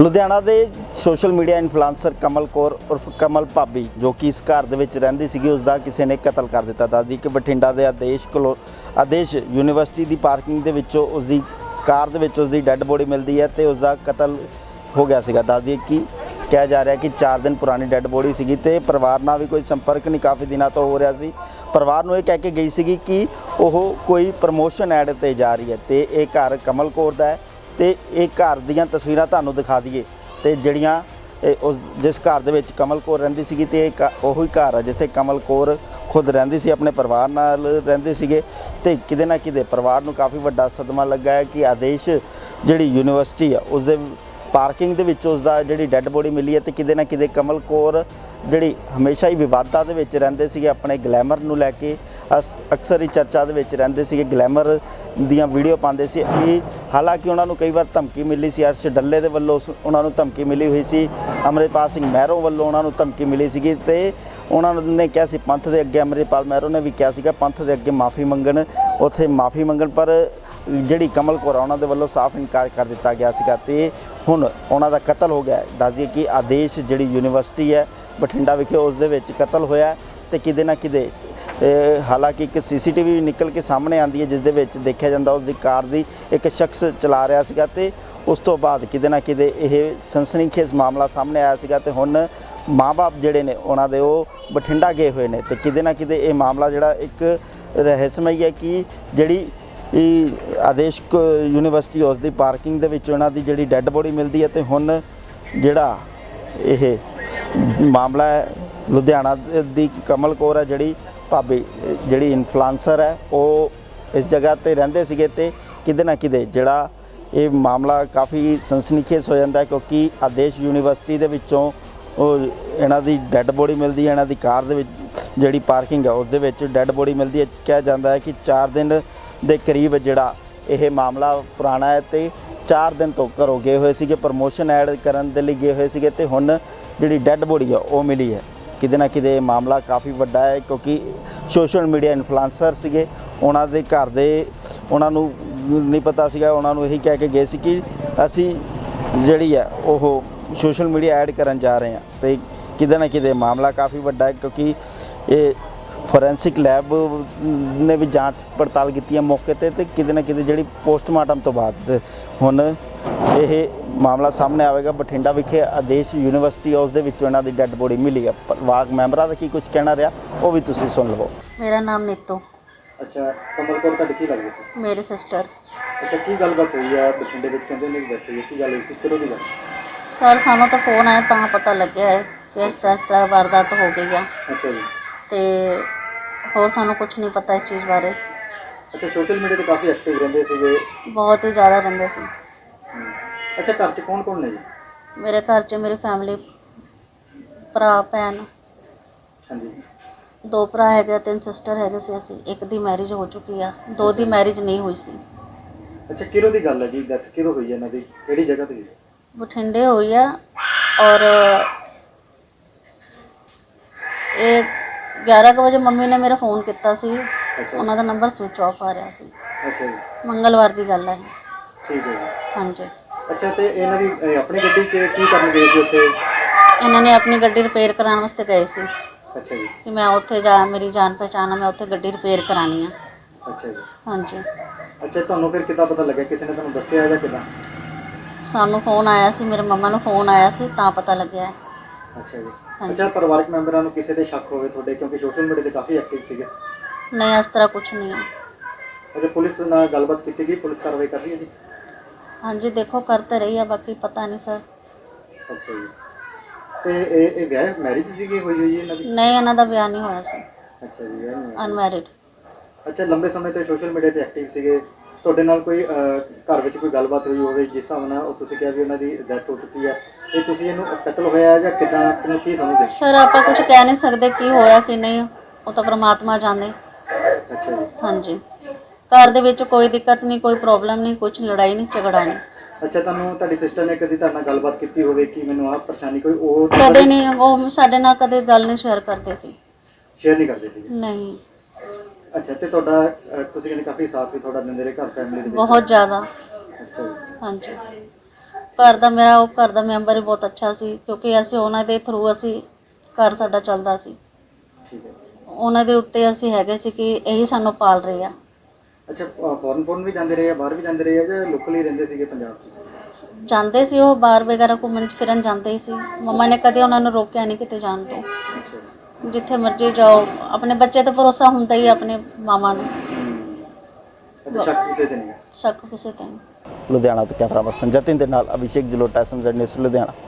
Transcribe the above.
ਲੁਧਿਆਣਾ ਦੇ social media influencer Kamal Kaur ਉਰਫ ਕਮਲ ਭਾਬੀ, ਜੋ ਕਿ ਇਸ ਘਰ ਦੇ ਵਿੱਚ ਰਹਿੰਦੀ ਸੀਗੀ ਉਸ ਦਾ ਕਿਸੇ ਨੇ ਕਤਲ ਕਰ ਦਿੱਤਾ। ਦੱਸਦੀ ਕਿ ਬਠਿੰਡਾ ਦੇ ਆਦੇਸ਼ ਕੋਲੋਂ ਆਦੇਸ਼ ਯੂਨੀਵਰਸਿਟੀ ਦੀ ਪਾਰਕਿੰਗ ਦੇ ਵਿੱਚੋਂ ਉਸ ਦੀ ਕਾਰ ਦੇ ਵਿੱਚ ਉਸ ਦੀ ਡੈੱਡ ਬੋਡੀ ਮਿਲਦੀ ਹੈ ਤੇ ਉਸ ਦਾ ਕਤਲ ਹੋ ਗਿਆ ਸੀਗਾ। ਦੱਸਦੀ ਕਿ ਕਿਹਾ ਜਾ ਰਿਹਾ ਕਿ 4 ਦਿਨ ਪੁਰਾਣੀ ਡੈੱਡ ਬੋਡੀ ਸੀਗੀ ਤੇ ਪਰਿਵਾਰ ਨਾਲ ਵੀ ਕੋਈ ਸੰਪਰਕ ਨਹੀਂ, ਕਾਫੀ ਦਿਨਾਂ ਤੋਂ ਹੋ ਰਿਹਾ ਸੀ। ਪਰਿਵਾਰ ਨੂੰ ਇਹ ਕਹਿ ਕੇ ਗਈ ਸੀਗੀ ਕਿ ਉਹ ਕੋਈ ਪ੍ਰਮੋਸ਼ਨ ਐਡ ਤੇ ਜਾ ਰਹੀ ਹੈ ਤੇ ਇਹ ਘਰ ਕਮਲ ਕੌਰ ਦਾ ਹੈ। ਤੇ ਇਹ ਘਰ ਦੀਆਂ ਤਸਵੀਰਾਂ ਤੁਹਾਨੂੰ ਦਿਖਾ ਦਈਏ ਤੇ ਜਿਹੜੀਆਂ, ਇਹ ਉਸ, ਜਿਸ ਘਰ ਦੇ ਵਿੱਚ ਕਮਲ ਕੌਰ ਰਹਿੰਦੀ ਸੀਗੀ ਤੇ ਇਹ ਉਹੀ ਘਰ ਆ ਜਿੱਥੇ ਕਮਲ ਕੌਰ ਖੁਦ ਰਹਿੰਦੀ ਸੀ, ਆਪਣੇ ਪਰਿਵਾਰ ਨਾਲ ਰਹਿੰਦੇ ਸੀਗੇ ਤੇ ਕਿਤੇ ਨਾ ਕਿਤੇ ਪਰਿਵਾਰ ਨੂੰ ਕਾਫੀ ਵੱਡਾ ਸਦਮਾ ਲੱਗਾ ਹੈ ਕਿ ਆਦੇਸ਼ ਜਿਹੜੀ ਯੂਨੀਵਰਸਿਟੀ ਆ, ਉਸ ਦੇ ਪਾਰਕਿੰਗ ਦੇ ਵਿੱਚ ਉਸ ਦਾ ਜਿਹੜੀ ਡੈੱਡ ਬੋਡੀ ਮਿਲੀ ਹੈ ਤੇ ਕਿਤੇ ਨਾ ਕਿਤੇ ਕਮਲ ਕੌਰ ਜਿਹੜੀ ਹਮੇਸ਼ਾ ਹੀ ਵਿਵਾਦਾਂ ਦੇ ਵਿੱਚ ਰਹਿੰਦੇ ਸੀਗੇ, ਆਪਣੇ ਗਲੈਮਰ ਨੂੰ ਲੈ ਕੇ ਅਕਸਰ ਹੀ ਚਰਚਾ ਦੇ ਵਿੱਚ ਰਹਿੰਦੇ ਸੀਗੇ ਗਲੈਮਰ ਦੀਆਂ ਵੀਡੀਓ ਪਾਉਂਦੇ ਸੀ ਇਹ ਹਾਲਾਂਕਿ ਉਹਨਾਂ ਨੂੰ ਕਈ ਵਾਰ ਧਮਕੀ ਮਿਲੀ ਸੀ ਅਰਸ਼ ਡੱਲੇ ਦੇ ਵੱਲੋਂ ਉਸ- ਉਹਨਾਂ ਨੂੰ ਧਮਕੀ ਮਿਲੀ ਹੋਈ ਸੀ ਅਮਰਿਤਪਾਲ ਸਿੰਘ ਮਹਿਰੋ ਵੱਲੋਂ ਉਹਨਾਂ ਨੂੰ ਧਮਕੀ ਮਿਲੀ ਸੀਗੀ ਤੇ ਉਹਨਾਂ ਨੇ ਕਿਹਾ ਸੀ ਪੰਥ ਦੇ ਅੱਗੇ ਅਮਰਿਤਪਾਲ ਮਹਿਰੋ ਨੇ ਵੀ ਕਿਹਾ ਸੀਗਾ ਪੰਥ ਦੇ ਅੱਗੇ ਮਾਫੀ ਮੰਗਣ ਉੱਥੇ ਮਾਫੀ ਮੰਗਣ ਪਰ ਜਿਹੜੀ ਕਮਲ ਕੌਰ ਆ, ਉਹਨਾਂ ਦੇ ਵੱਲੋਂ ਸਾਫ਼ ਇਨਕਾਰ ਕਰ ਦਿੱਤਾ ਗਿਆ ਸੀਗਾ ਤੇ ਹੁਣ ਉਹਨਾਂ ਦਾ ਕਤਲ ਹੋ ਗਿਆ ਹੈ। ਦੱਸ ਦਈਏ ਕਿ ਆਦੇਸ਼ ਜਿਹੜੀ ਯੂਨੀਵਰਸਿਟੀ ਹੈ ਬਠਿੰਡਾ ਵਿਖੇ ਉਸ ਦੇ ਵਿੱਚ ਕਤਲ ਹੋਇਆ ਹੈ ਤੇ ਕਿਤੇ ਨਾ ਕਿਤੇ ਹਾਲਾਂਕਿ ਇੱਕ ਸੀਸੀਟੀਵੀ ਨਿਕਲ ਕੇ ਸਾਹਮਣੇ ਆਂਦੀ ਹੈ, ਜਿਸ ਦੇ ਵਿੱਚ ਦੇਖਿਆ ਜਾਂਦਾ ਉਸ ਦੀ ਕਾਰ ਦੀ ਇੱਕ ਸ਼ਖਸ ਚਲਾ ਰਿਹਾ ਸੀਗਾ ਤੇ ਉਸ ਤੋਂ ਬਾਅਦ ਕਿਤੇ ਨਾ ਕਿਤੇ ਇਹ ਸਨਸਨੀਖੇਜ਼ ਮਾਮਲਾ ਸਾਹਮਣੇ ਆਇਆ ਸੀਗਾ ਤੇ ਹੁਣ ਮਾਪੇ ਜਿਹੜੇ ਨੇ ਉਹਨਾਂ ਦੇ ਉਹ ਬਠਿੰਡਾ ਗਏ ਹੋਏ ਨੇ ਤੇ ਕਿਤੇ ਨਾ ਕਿਤੇ ਇਹ ਮਾਮਲਾ ਜਿਹੜਾ ਇੱਕ ਰਹੱਸਮਈ ਹੈ ਕਿ ਜਿਹੜੀ ਇਹ ਆਦੇਸ਼ ਕ- ਯੂਨੀਵਰਸਿਟੀ ਉਸ ਦੀ ਪਾਰਕਿੰਗ ਦੇ ਵਿੱਚ ਉਹਨਾਂ ਦੀ ਜਿਹੜੀ ਡੈੱਡ ਬੋਡੀ ਮਿਲਦੀ ਹੈ ਤੇ ਹੁਣ ਜਿਹੜਾ ਇਹ ਮਾਮਲਾ ਹੈ, ਲੁਧਿਆਣਾ ਦੀ ਕਮਲ ਕੌਰ ਹੈ ਜਿਹੜੀ ਭਾਬੀ ਜਿਹੜੀ ਇਨਫਲੂਐਂਸਰ ਹੈ, ਉਹ ਇਸ ਜਗ੍ਹਾ ਤੇ ਰਹਿੰਦੇ ਸੀਗੇ ਤੇ ਕਿਤੇ ਨਾ ਕਿਤੇ ਜਿਹੜਾ ਇਹ ਮਾਮਲਾ ਕਾਫੀ ਸਨਸਨੀਖੇਜ਼ ਹੋ ਜਾਂਦਾ ਕਿਉਂਕਿ ਆਦੇਸ਼ ਯੂਨੀਵਰਸਿਟੀ ਦੇ ਵਿੱਚੋਂ ਉਹ ਇਹਨਾਂ ਦੀ ਡੈੱਡ ਬੋਡੀ ਮਿਲਦੀ ਹੈ, ਇਹਨਾਂ ਦੀ ਕਾਰ ਦੇ ਵਿੱਚ ਜਿਹੜੀ ਪਾਰਕਿੰਗ ਹੈ, ਉਸ ਦੇ ਵਿੱਚ ਡੈੱਡ ਬੋਡੀ ਮਿਲਦੀ ਹੈ। ਕਿਹਾ ਜਾਂਦਾ ਹੈ ਕਿ 4 ਦਿਨ ਦੇ ਕਰੀਬ ਜਿਹੜਾ ਇਹ ਮਾਮਲਾ ਪੁਰਾਣਾ ਹੈ ਤੇ 4 ਦਿਨ ਤੋਂ ਘਰੋਂ ਗਏ ਹੋਏ ਸੀਗੇ ਪ੍ਰਮੋਸ਼ਨ ਐਡ ਕਰਨ ਦੇ ਲਈ ਗਏ ਹੋਏ ਸੀਗੇ ਤੇ ਹੁਣ ਜਿਹੜੀ ਡੈੱਡ ਬੋਡੀ ਆ ਉਹ ਮਿਲੀ ਹੈ। ਕਿਤੇ ਨਾ ਕਿਤੇ ਮਾਮਲਾ ਕਾਫੀ ਵੱਡਾ ਹੈ ਕਿਉਂਕਿ ਸੋਸ਼ਲ ਮੀਡੀਆ ਇਨਫਲੂਐਂਸਰ ਸੀਗੇ। ਉਹਨਾਂ ਦੇ ਘਰ ਦੇ ਉਹਨਾਂ ਨੂੰ ਨਹੀਂ ਪਤਾ ਸੀਗਾ, ਉਹਨਾਂ ਨੂੰ ਇਹੀ ਕਹਿ ਕੇ ਗਏ ਸੀ ਕਿ ਅਸੀਂ ਜਿਹੜੀ ਹੈ ਉਹ ਸੋਸ਼ਲ ਮੀਡੀਆ ਐਡ ਕਰਨ ਜਾ ਰਹੇ ਹਾਂ। ਤੇ ਕਿਤੇ ਨਾ ਕਿਤੇ ਮਾਮਲਾ ਕਾਫੀ ਵੱਡਾ ਹੈ ਕਿਉਂਕਿ ਇਹ ਫੋਰੈਂਸਿਕ ਲੈਬ ਨੇ ਵੀ ਜਾਂਚ ਪੜਤਾਲ ਕੀਤੀ ਹੈ ਮੌਕੇ ਤੇ ਤੇ ਕਿਤੇ ਨਾ ਕਿਤੇ ਜਿਹੜੀ ਪੋਸਟਮਾਰਟਮ ਤੋਂ ਬਾਅਦ ਹੁਣ ਇਹ ਮਾਮਲਾ ਸਾਹਮਣੇ ਆਵੇਗਾ। ਬਠਿੰਡਾ ਵਿਖੇ ਆਦੇਸ਼ ਯੂਨੀਵਰਸਿਟੀ ਹਾਊਸ ਦੇ ਵਿੱਚੋਂ ਇਹਨਾਂ ਦੀ ਡੈੱਡ ਬੋਡੀ ਮਿਲੀ ਹੈ। ਪਰਿਵਾਰਕ ਮੈਂਬਰਾਂ ਦਾ ਕੀ ਕੁਝ ਕਹਿਣਾ ਰਿਹਾ ਉਹ ਵੀ ਤੁਸੀਂ ਸੁਣ ਲਵੋ। ਮੇਰਾ ਨਾਮ ਨੀਤੂ। ਅੱਛਾ ਕਮਲ ਕੌਰ ਤੁਹਾਡੀ ਕੀ ਲੱਗਦੀ ਸੀ? ਮੇਰੀ ਸਿਸਟਰ। ਅੱਛਾ ਕੀ ਗੱਲਬਾਤ ਹੋਈ ਆ ਬਠਿੰਡੇ ਵਿੱਚ? ਕਹਿੰਦੇ ਨੇ ਹੋਏ, ਕੀ ਗੱਲ ਹੋਈ ਸੀ? ਕਿਹੜੋ ਦੀ ਗੱਲ? ਸਰ ਸਾਨੂੰ ਤਾਂ ਫੋਨ ਆਇਆ ਤਾਂ ਪਤਾ ਲੱਗਿਆ ਹੈ ਕਿ ਇਸ ਤਰ੍ਹਾਂ ਇਸ ਤਰ੍ਹਾਂ ਵਾਰਦਾਤ ਹੋ ਗਈ ਆ। ਅੱਛਾ ਜੀ। ਤੇ ਹੋਰ ਸਾਨੂੰ ਕੁਝ ਨਹੀਂ ਪਤਾ ਇਸ ਚੀਜ਼ ਬਾਰੇ। ਅੱਛਾ ਸੋਸ਼ਲ ਮੀਡੀਆ ਤੇ ਕਾਫੀ ਐਕਟਿਵ ਰਹਿੰਦੇ ਸੀਗੇ। ਬਹੁਤ ਹੀ ਜ਼ਿਆਦਾ ਰਹਿੰਦੇ ਸੀ। ਅੱਛਾ ਘਰ 'ਚ ਕੌਣ ਕੌਣ ਨੇ ਜੀ? ਮੇਰੇ ਘਰ 'ਚ ਮੇਰੀ ਫੈਮਿਲੀ ਭਰਾ ਭੈਣ। ਹਾਂਜੀ। ਦੋ ਭਰਾ ਹੈਗੇ ਆ, ਤਿੰਨ ਸਿਸਟਰ ਹੈਗੇ ਸੀ ਅਸੀਂ। ਇੱਕ ਦੀ ਮੈਰਿਜ ਹੋ ਚੁੱਕੀ ਆ। ਦੋ ਦੀ ਮੈਰਿਜ ਨਹੀਂ ਹੋਈ ਸੀ। ਅੱਛਾ ਕਿਹੜੋ ਦੀ ਗੱਲ ਹੈ ਜੀ? ਡੈਥ ਕਿਹੜੋ ਹੋਈ ਹੈ ਇਹਨਾਂ ਦੀ? ਕਿਹੜੀ ਜਗ੍ਹਾ ਤੇ? ਬਠਿੰਡੇ ਹੋਈ ਆ ਔਰ ਇਹ 11 ਕੁ ਵਜੇ ਮੰਮੀ ਨੇ ਮੇਰਾ ਫੋਨ ਕੀਤਾ ਸੀ। ਅੱਛਾ। ਉਹਨਾਂ ਦਾ ਨੰਬਰ ਸਵਿਚ ਆਫ ਆ ਰਿਹਾ ਸੀ। ਅੱਛਾ ਜੀ। ਮੰਗਲਵਾਰ ਦੀ ਗੱਲ ਹੈ। ਠੀਕ ਹੈ ਜੀ। ਹਾਂਜੀ। ਅੱਛਾ ਤੇ ਇਹਨਾਂ ਦੀ ਆਪਣੀ ਗੱਡੀ 'ਚ ਕੀ ਕਰਨ ਗਏ ਸੀ ਉੱਥੇ? ਇਹਨਾਂ ਨੇ ਆਪਣੀ ਗੱਡੀ ਰਿਪੇਅਰ ਕਰਾਉਣ ਵਾਸਤੇ ਗਏ ਸੀ। ਅੱਛਾ ਜੀ। ਕਿ ਮੈਂ ਉੱਥੇ ਜਾ ਮੇਰੀ ਜਾਣ ਪਹਿਚਾਣ ਆ ਮੈਂ ਉੱਥੇ ਗੱਡੀ ਰਿਪੇਅਰ ਕਰਾਣੀ ਆ। ਅੱਛਾ ਜੀ। ਹਾਂਜੀ। ਅੱਛਾ ਤੁਹਾਨੂੰ ਫਿਰ ਕਿੱਦਾਂ ਪਤਾ ਲੱਗਿਆ? ਕਿਸੇ ਨੇ ਤੁਹਾਨੂੰ ਦੱਸਿਆ ਜਾਂ ਕਿੱਦਾਂ? ਸਾਨੂੰ ਫੋਨ ਆਇਆ ਸੀ ਮੇਰੇ ਮੰਮਾ ਨੂੰ ਫੋਨ ਆਇਆ ਸੀ ਤਾਂ ਪਤਾ ਲੱਗਿਆ। ਹੈ। ਅੱਛਾ ਜੀ। ਹਾਂਜੀ। ਅੱਛਾ ਪਰਿਵਾਰਕ ਮੈਂਬਰਾਂ ਨੂੰ ਕਿਸੇ ਤੇ ਸ਼ੱਕ ਹੋਵੇ ਤੁਹਾਡੇ? ਕਿਉਂਕਿ ਸੋਸ਼ਲ ਮੀਡੀਆ ਤੇ ਕਾਫੀ ਐਕਟਿਵ ਸੀਗੇ। ਨਹੀਂ ਇਸ ਤਰ੍ਹਾਂ ਕੁਝ ਨਹੀਂ ਹੈ ਅੱਛਾ ਪੁਲਿਸ ਨਾਲ ਗੱਲਬਾਤ ਕੀਤੀ ਗਈ? ਪੁਲਿਸ ਕਾਰਵਾਈ ਕਰ ਰਹੀ ਹੈ ਜੀ? ਹਾਂਜੀ ਤਾਂ ਰਹੀ ਆ ਬਾਕੀ ਪਤਾ ਨਹੀਂ ਸਰ। ਅੱਛਾ ਜੀ। ਤੇ ਇਹ ਇਹ ਵਿਆਹ ਮੈਰਿਜ ਸੀਗੀ ਹੋਈ ਹੋਈ ਹੈ ਇਹਨਾਂ ਦੀ? ਨਹੀਂ ਇਹਨਾਂ ਦਾ ਵਿਆਹ ਨਹੀਂ ਹੋਇਆ ਸੀ ਅੱਛਾ ਜੀ ਵਿਆਹ ਨਹੀਂ ਹੋਇਆ। ਅਨਮੈਰਿਡ ਅੱਛਾ ਲੰਬੇ ਸਮੇਂ ਤੋਂ ਸੋਸ਼ਲ ਮੀਡੀਆ ਤੇ ਐਕਟਿਵ ਸੀਗੇ। ਤੁਹਾਡੇ ਨਾਲ ਕੋਈ ਅਹ, ਘਰ ਵਿੱਚ ਕੋਈ ਗੱਲਬਾਤ ਹੋਈ ਹੋਵੇ ਜਿਸ ਹਿਸਾਬ ਨਾਲ ਉਹ ਤੁਸੀਂ ਕਿਹਾ ਵੀ ਉਹਨਾਂ ਦੀ ਡੈਥ ਹੋ ਚੁੱਕੀ ਹੈ ਇਹ ਤੁਸੀਂ ਇਹਨੂੰ ਕਤਲ ਹੋਇਆ ਹੈ ਜਾਂ ਕਿਦਾਂ ਕਿਹਨੂੰ ਕੀ ਸਮਝਦੇ ਸਰ ਆਪਾਂ ਕੁਝ ਕਹਿ ਨਹੀਂ ਸਕਦੇ ਕੀ ਹੋਇਆ ਕੀ ਨਹੀਂ ਉਹ ਤਾਂ ਪ੍ਰਮਾਤਮਾ ਜਾਣੇ। ਅੱਛਾ ਜੀ। ਹਾਂਜੀ। ਘਰ ਦੇ ਵਿੱਚ ਕੋਈ ਦਿੱਕਤ ਨਹੀਂ ਕੋਈ ਪ੍ਰੋਬਲਮ ਨਹੀਂ ਕੁਝ ਲੜਾਈ ਨਹੀਂ ਝਗੜਾ ਨਹੀਂ। ਅੱਛਾ ਤੁਹਾਨੂੰ ਤੁਹਾਡੀ ਸਿਸਟਰ ਨੇ ਕਦੀ ਤੁਹਾਡੇ ਨਾਲ ਗੱਲਬਾਤ ਕੀਤੀ ਹੋਵੇ ਕਿ ਮੈਨੂੰ ਆਹ ਪਰੇਸ਼ਾਨੀ ਕੋਈ ਉਹ ਕਦੇ ਨਹੀਂ ਉਹ ਸਾਡੇ ਨਾਲ ਕਦੇ ਗੱਲ ਨਹੀਂ ਸ਼ੇਅਰ ਕਰਦੇ ਸੀ। ਸ਼ੇਅਰ ਨਹੀਂ ਕਰਦੇ ਸੀਗੇ? ਨਹੀਂ। ਅੱਛਾ ਤੇ ਤੁਹਾਡਾ ਅਹ, ਤੁਸੀਂ ਕਹਿੰਦੇ ਕਾਫੀ ਸਾਥ ਵੀ ਤੁਹਾਡਾ ਦਿੰਦੇ ਰਹੇ ਘਰ ਫੈਮਿਲੀ ਦੇ ਵਿੱਚ। ਬਹੁਤ ਜ਼ਿਆਦਾ। ਅੱਛਾ ਜੀ। ਹਾਂਜੀ। ਘਰ ਦਾ ਮੇਰਾ ਉਹ ਘਰ ਦਾ ਮੈਂਬਰ ਹੀ ਬਹੁਤ ਅੱਛਾ ਸੀ ਕਿਉਂਕਿ ਅਸੀਂ ਉਹਨਾਂ ਦੇ ਥਰੂ ਅਸੀਂ ਘਰ ਸਾਡਾ ਚੱਲਦਾ ਸੀ। ਠੀਕ ਹੈ। ਉਹਨਾਂ ਦੇ ਉੱਤੇ ਅਸੀਂ ਹੈਗੇ ਸੀ ਕਿ ਇਹੀ ਸਾਨੂੰ ਪਾਲ ਰਹੇ ਆ। ਅੱਛਾ ਫੋਰਨ ਫੋਰਨ ਵੀ ਜਾਂਦੇ ਰਹੇ ਆ ਬਾਹਰ ਵੀ ਜਾਂਦੇ ਰਹੇ ਆ ਜਾਂ ਲੋਕਲ ਹੀ ਰਹਿੰਦੇ ਸੀਗੇ ਪੰਜਾਬ 'ਚ? ਜਾਂਦੇ ਸੀ ਉਹ ਬਾਹਰ ਵਗੈਰਾ ਘੁੰਮਣ ਫਿਰਨ ਜਾਂਦੇ ਹੀ ਸੀ। ਮੰਮਾ ਨੇ ਕਦੇ ਉਹਨਾਂ ਨੂੰ ਰੋਕਿਆ ਨਹੀਂ ਕਿਤੇ ਜਾਣ ਤੋਂ। ਜਿੱਥੇ ਮਰਜ਼ੀ ਜਾਓ। ਆਪਣੇ ਬੱਚੇ ਤੇ ਭਰੋਸਾ ਹੁੰਦਾ ਹੀ ਆਪਣੇ ਮਾਮਾ ਨੂੰ। ਅੱਛਾ ਸ਼ੱਕ ਕਿਸੇ ਤੇ ਨਹੀਂ ਹੈ? ਸ਼ੱਕ ਕਿਸੇ ਤੇ ਨਹੀਂ। ਲੁਧਿਆਣਾ ਤੋਂ ਕੈਮਰਾ ਪਰਸਨ ਜਤਿਨ ਦੇ ਨਾਲ ਅਭਿਸ਼ੇਕ ਜਲੋਟਾ ਸੰਜਰ ਨਿਊਜ਼ ਲੁਧਿਆਣਾ।